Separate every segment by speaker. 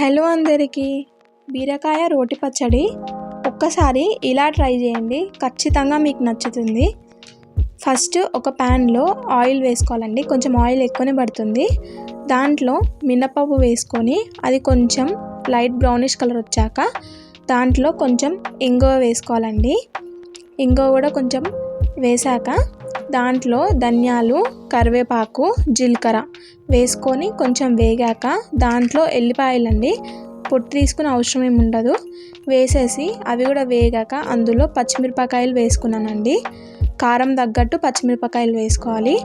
Speaker 1: Hello అందరికీ. బీరకాయ రోటి పచ్చడి. ఒక్కసారి ఇలా ట్రై చేయండి. ఖచ్చితంగా మీకు నచ్చుతుంది. ఫస్ట్ ఒక ప్యాన్లో ఆయిల్ వేసుకోవాలండి. కొంచెం ఆయిల్ ఎక్కువనే పడుతుంది. దాంట్లో మినపప్పు వేసుకొని అది కొంచెం లైట్ బ్రౌనిష్ కలర్ వచ్చాక దాంట్లో కొంచెం ఇంగువ వేసుకోవాలండి. ఇంగువ కూడా కొంచెం వేసాక దాంట్లో ధనియాలు కరివేపాకు జీలకర్ర వేసుకొని కొంచెం వేగాక దాంట్లో ఎల్లిపాయలండి. పొట్టు తీసుకుని అవసరం ఏమి ఉండదు. వేసేసి అవి కూడా వేగాక అందులో పచ్చిమిరపకాయలు వేసుకున్నానండి. కారం తగ్గట్టు పచ్చిమిరపకాయలు వేసుకోవాలి.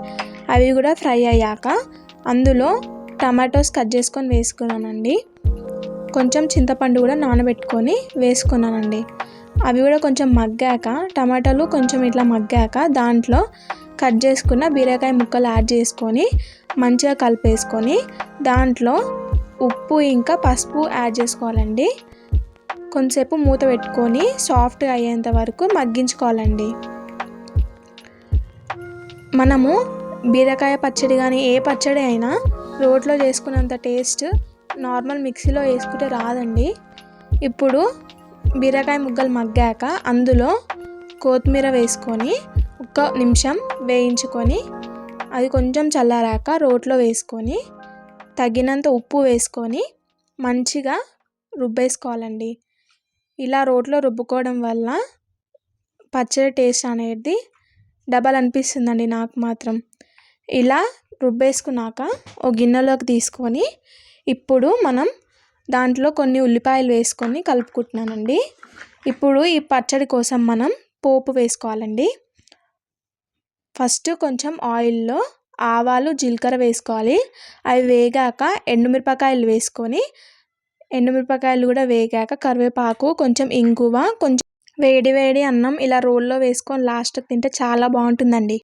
Speaker 1: అవి కూడా ఫ్రై అయ్యాక అందులో టమాటోస్ కట్ చేసుకొని వేసుకున్నానండి. కొంచెం చింతపండు కూడా నానబెట్టుకొని వేసుకున్నానండి. అవి కూడా కొంచెం మగ్గాక టమాటాలు కొంచెం ఇట్లా మగ్గాక దాంట్లో కట్ చేసుకున్న బీరకాయ ముక్కలు యాడ్ చేసుకొని మంచిగా కలిపేసుకొని దాంట్లో ఉప్పు ఇంకా పసుపు యాడ్ చేసుకోవాలండి. కొంతసేపు మూత పెట్టుకొని సాఫ్ట్గా అయ్యేంత వరకు మగ్గించుకోవాలండి. మనము బీరకాయ పచ్చడి కానీ ఏ పచ్చడి అయినా రోట్లో చేసుకున్నంత టేస్ట్ నార్మల్ మిక్సీలో వేసుకుంటే రాదండి. ఇప్పుడు బీరకాయ ముగ్గలు మగ్గాక అందులో కొత్తిమీర వేసుకొని ఒక్క నిమిషం వేయించుకొని అది కొంచెం చల్లారాక రోట్లో వేసుకొని తగినంత ఉప్పు వేసుకొని మంచిగా రుబ్బేసుకోవాలండి. ఇలా రోట్లో రుబ్బుకోవడం వల్ల పచ్చడి టేస్ట్ అనేది డబల్ అనిపిస్తుందండి నాకు మాత్రం. ఇలా రుబ్బేసుకున్నాక ఒక గిన్నెలోకి తీసుకొని ఇప్పుడు మనం దాంట్లో కొన్ని ఉల్లిపాయలు వేసుకొని కలుపుకుంటున్నానండి. ఇప్పుడు ఈ పచ్చడి కోసం మనం పోపు వేసుకోవాలండి. ఫస్ట్ కొంచెం ఆయిల్లో ఆవాలు జీలకర్ర వేసుకోవాలి. అవి వేగాక ఎండుమిరపకాయలు వేసుకొని ఎండుమిరపకాయలు కూడా వేగాక కరివేపాకు కొంచెం ఇంగువ కొంచెం వేడి వేడి అన్నం ఇలా రోల్లో వేసుకొని లాస్ట్ తింటే చాలా బాగుంటుందండి.